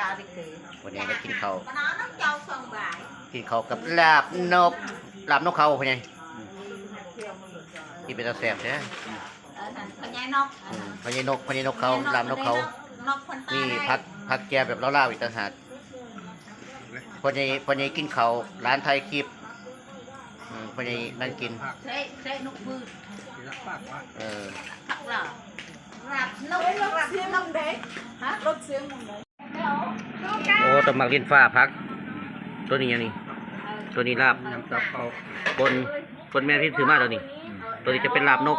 chào đi kì วันนี้มากินข้าว có nó nó châu phân bài กินข้าวกับลาบนกลาบนกเขาพ่อใหญ่ที่เป็นตาแสบใช่ไหม ở thành có nhai nóc พ่อใหญ่นกพ่อใหญ่นกเขาลาบนกเขา nóc phân ta นี่ đây พักพักแกแบบเล่าๆอีกต่างหากพ่อใหญ่พ่อใหญ่กินข้าวร้านไทยคลิปอืมพ่อใหญ่นั่งกิน thế thế nóc vư เออ thật là rạp nóc rạp nóc đấy hả rốt xương nóc đấy ต้นหมากลิ้นฟ้าพัก ตัวนี้ยังนี่ตัวนี้ลาบน้ำจับเขาปนปนแม่ที่ถือมาตัวนี้ ตัวนี้จะเป็นลาบนก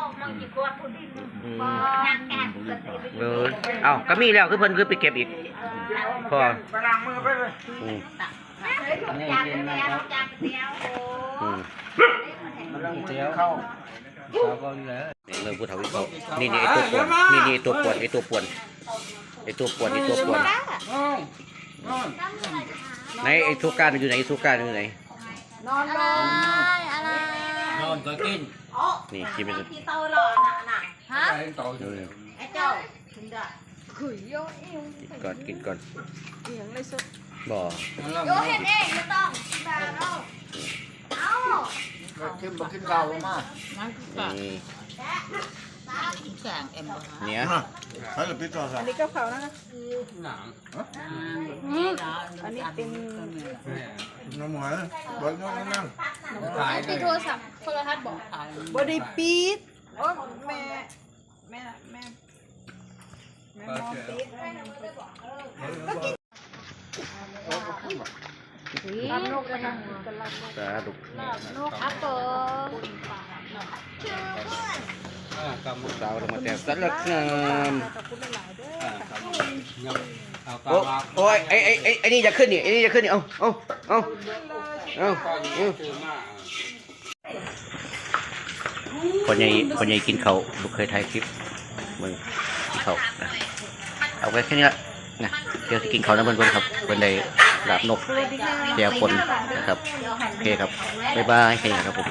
เออเอาก็มีแล้วคือเพิ่นคือไปเก็บอีกพอนี่กินนะครับอือเข้าเลือนี่เริ่มพูดทวิเขานี่นี่ไอตัวปวนนี่นี่ตัวปวนไอตัวปวนไอตัวปวนไอตัวปวน อ้าวอ้าวไหนไอทุกการอยู่ไหนทุกการอยู่ไหน non rồi อะไรนอนก็กินนี่กินไปสิที่โตหล่อน่ะน่ะฮะไปต่อเออไอ้เจ้าถึงได้กินก่อนกินก่อนบ่โยเห็นเองไม่ต้องด่าเราเอ้าขึ้นมาขึ้นเก่ามานี่แข่งเอ็มบ่ฮะ เนี่ยเขาจะปิดต่อสักอันนี้ก็เผานะคะหนังอันนี้เป็นน้ำหวานเบิร์ดนั่งนั่งขายติดโทรศัพท์โทรทัศน์บอกบอดี้ปีดโอ้แม่ แม่แม่ แม่มองปีดลาบนกนะคะเป็นลาบนกสาธุครับผมกำลู สาวมาแต่สัตว์ละงามขอบคุณหลายๆเด้อค่ะเอาโอ้โอ้ยไอไอไอไอนี่จะขึ้นนี่ไอ้นี่จะขึ้นนี่เอาเอาเอาเอาเอาคนใหญ่คนใหญ่กินเขาวลูกเคยถ่ายคลิปมึงกินเขาวนะเอาไว้แค่นี้ละนะเดี๋ยวจะกินเขาวนะเพื่อนๆครับเพื่อนเลยลาบนก แจวปนนะครับ โอเคครับ บ๊ายบายแค่นี้ครับผม